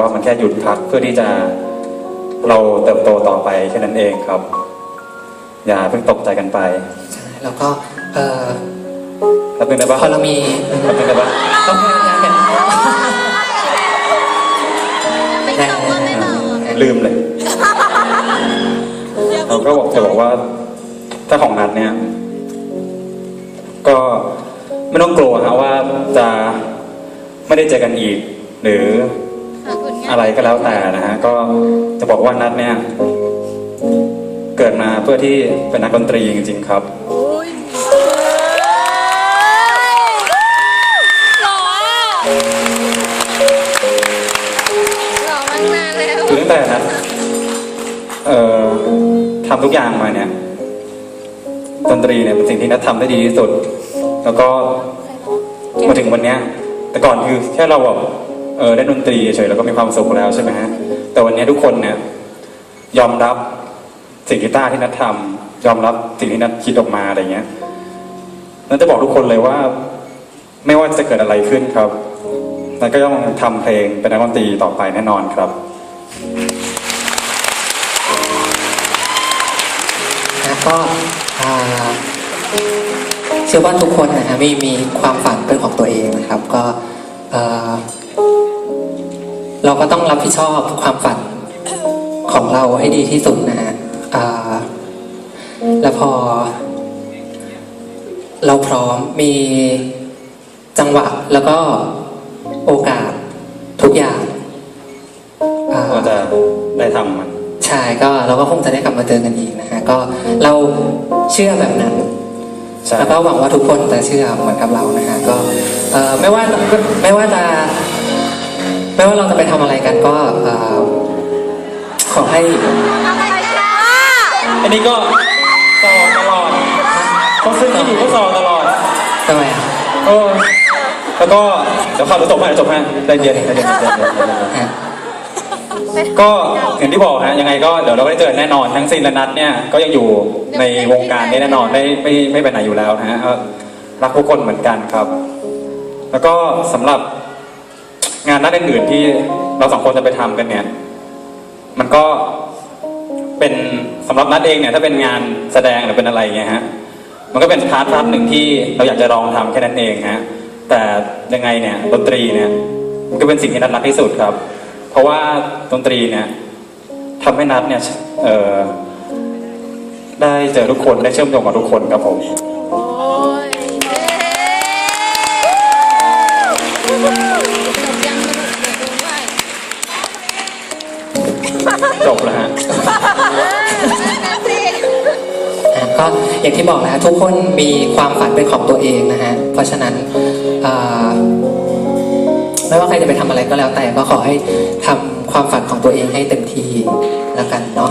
ว่ามันแค่หยุดพักเพื่อที่จะเราเติบโตต่อไปแค่นั้นเองครับ อย่าเพิ่งตกใจกันไปใช่แล้วก็เออแล้วเป็นไงบ้างพอเรามีแล้วเป็นไงบ้างต้องพยายามกันไม่ตอบว่าไม่ตอบลืมเลยเราก็บอกจะบอกว่า ถ้าของนัดเนี่ย ก็ไม่ต้องกลัวครับว่าจะไม่ได้เจอกันอีก หรือข อบคุณค่ะอะไรก็แล้วแต่นะฮะก็จะบอกว่านัดเนี่ย เกิดมาเพื่อที่เป็นนักดนตรีจริงๆครับ หล่อหล่อมากนานแล้ว คือตั้งแต่นัดเอ่อทำทุกอย่างมาเนี่ย ดนตรีเนี่ยเป็นสิ่งที่นัดทำได้ดีที่สุด แล้วก็มาถึงวันเนี้ย แต่ก่อนคือแค่เราแบบ เออได้ดนตรีเฉยๆแล้วก็มีความสุขแล้วใช่ไหมฮะแต่วันนี้ทุกคนเนี่ยยอมรับสิ่งกีตาร์ที่นัดทำยอมรับสิ่งที่นัดคิดออกมาอะไรเงี้ยนัดจะบอกทุกคนเลยว่า ไม่ว่าจะเกิดอะไรขึ้นครับนัดก็ต้องทำเพลงเป็นนักดนตรีต่อไปแน่นอนครับนะก็เชื่อว่าทุกคนนะฮะมีมีความฝันเป็นของตัวเองนะครับ ก็ เอ่อเราก็ต้องรับผิดชอบความฝันของเราให้ดีที่สุดนะฮะอ่าแล้วพอ เราพร้อมมีจังหวะแล้วก็โอกาสทุกอย่างอ่าก็จะได้ทำมันใช่ก็เราก็คงจะได้กลับมาเจอกันอีกนะฮะก็เราเชื่อแบบนั้นใช่แล้วก็หวังว่าทุกคนจะเชื่อเหมือนกับเรานะฮะก็เอ่อไม่ว่าไม่ว่าจะ ไม่ว่าเราจะไปทำอะไรกันก็เอ่อขอให้อันนี้ก็สอตลอดเขาซื้อที่อยู่ก็สอตลอดทำไมอะเออแล้วก็เดี๋ยวข่าวจะจบให้เดี๋ยวจบให้ใจเย็นใจเย็นใจเย็นใจเย็นฮะก็อย่างที่บอกฮะยังไงก็เดี๋ยวเราก็ได้เจอแน่นอนทั้งซินและนัทเนี่ยก็ยังอยู่ในวงการนี้แน่นอนไม่ไม่ไม่ไปไหนอยู่แล้วนะฮะก็รักทุกคนเหมือนกันครับ แล้วก็สำหรับ งานนัดอื่นๆที่เราสองคนจะไปทำกันเนี่ย มันก็เป็นสำหรับนัดเองเนี่ยถ้าเป็นงานแสดงหรือเป็นอะไรเงี้ยฮะมันก็เป็นพาร์ทพาร์ทหนึ่งที่เราอยากจะลองทำแค่นั้นเองฮะแต่ยังไงเนี่ยดนตรีเนี่ยมันก็เป็นสิ่งที่นัดรักที่สุดครับ เพราะว่าดนตรีเนี่ยทำให้นัดเนี่ยเอ่อได้เจอทุกคนได้เชื่อมโยงกับทุกคนครับผม ก็อย่างที่บอกนะฮะทุกคนมีความฝันเป็นของตัวเองนะฮะ เพราะฉะนั้นไม่ว่าใครจะไปทำอะไรก็แล้วแต่ก็ขอให้ทำความฝันของตัวเองให้เต็มที่แล้วกันเนาะ